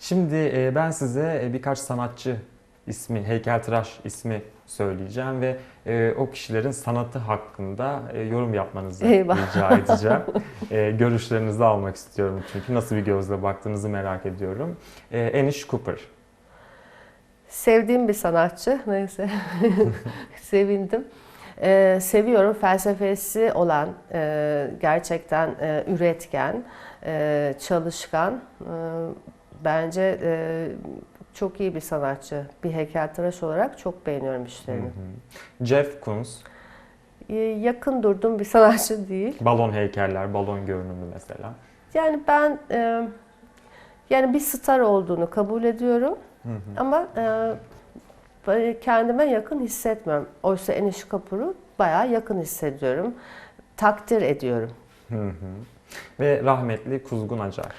Şimdi e, ben size e, birkaç sanatçı ismi, heykeltıraş ismi söyleyeceğim ve e, o kişilerin sanatı hakkında e, yorum yapmanızı Eyvah. rica edeceğim. E, görüşlerinizi almak istiyorum çünkü nasıl bir gözle baktığınızı merak ediyorum. E, Enish Cooper. Sevdiğim bir sanatçı. Neyse. Sevindim. Ee, seviyorum felsefesi olan, e, gerçekten e, üretken, e, çalışkan. E, bence e, çok iyi bir sanatçı. Bir heykeltıraş olarak çok beğeniyorum Hı işlerini. hı. Jeff Koons, E, yakın durduğum bir sanatçı değil. balon heykeller, balon görünümlü mesela. Yani ben e, yani bir star olduğunu kabul ediyorum. Hı hı. Ama e, kendime yakın hissetmiyorum. Oysa Eniş Kapur'u bayağı yakın hissediyorum. Takdir ediyorum. Hı hı. Ve rahmetli Kuzgun Acar.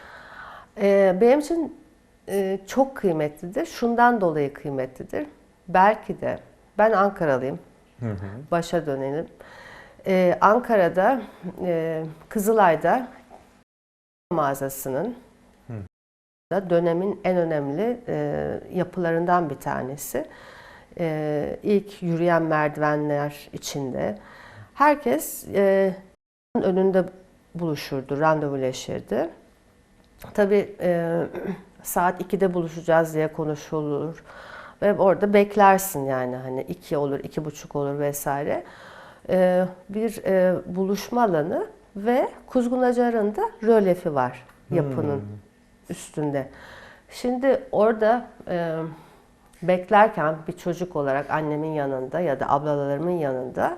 E, benim için e, çok kıymetlidir. Şundan dolayı kıymetlidir. Belki de ben Ankaralıyım. Hı hı. Başa dönelim. E, Ankara'da e, Kızılay'da mağazasının. Da dönemin en önemli e, yapılarından bir tanesi. E, ilk yürüyen merdivenler içinde. Herkes e, önünde buluşurdu, randevuleşirdi. Tabii e, saat 2'de buluşacağız diye konuşulur. Ve orada beklersin yani hani iki olur, iki buçuk olur vesaire. E, bir e, buluşma alanı ve Kuzgun Acar'ın da rölefi var yapının Hmm. Üstünde. Şimdi orada e, beklerken bir çocuk olarak annemin yanında ya da ablalarımın yanında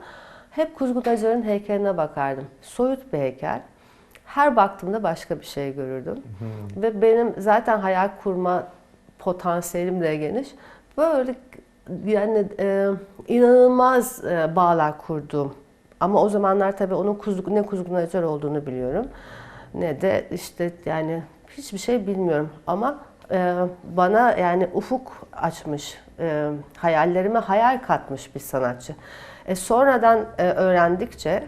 hep Kuzgun Acar'ın heykeline bakardım. Soyut bir heykel. Her baktığımda başka bir şey görürdüm. Hı. Ve benim zaten hayal kurma potansiyelim de geniş. Böyle yani e, inanılmaz e, bağlar kurdum. Ama o zamanlar tabii onun kuzgun, ne kuzgun acar olduğunu biliyorum. Ne de işte yani hiçbir şey bilmiyorum. Ama e, bana yani ufuk açmış, e, hayallerime hayal katmış bir sanatçı. E, sonradan e, öğrendikçe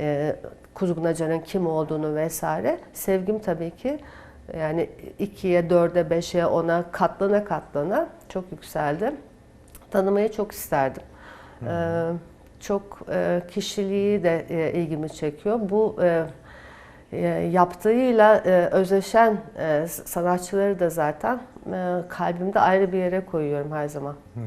e, Kuzgun Acar'ın kim olduğunu vesaire sevgim tabii ki yani ikiye, dörde, beşe, ona katlana katlana çok yükseldi. Tanımayı çok isterdim. Ee, çok e, kişiliği de e, ilgimi çekiyor. Bu e, yaptığıyla e, özleşen e, sanatçıları da zaten e, kalbimde ayrı bir yere koyuyorum her zaman. Hı hı.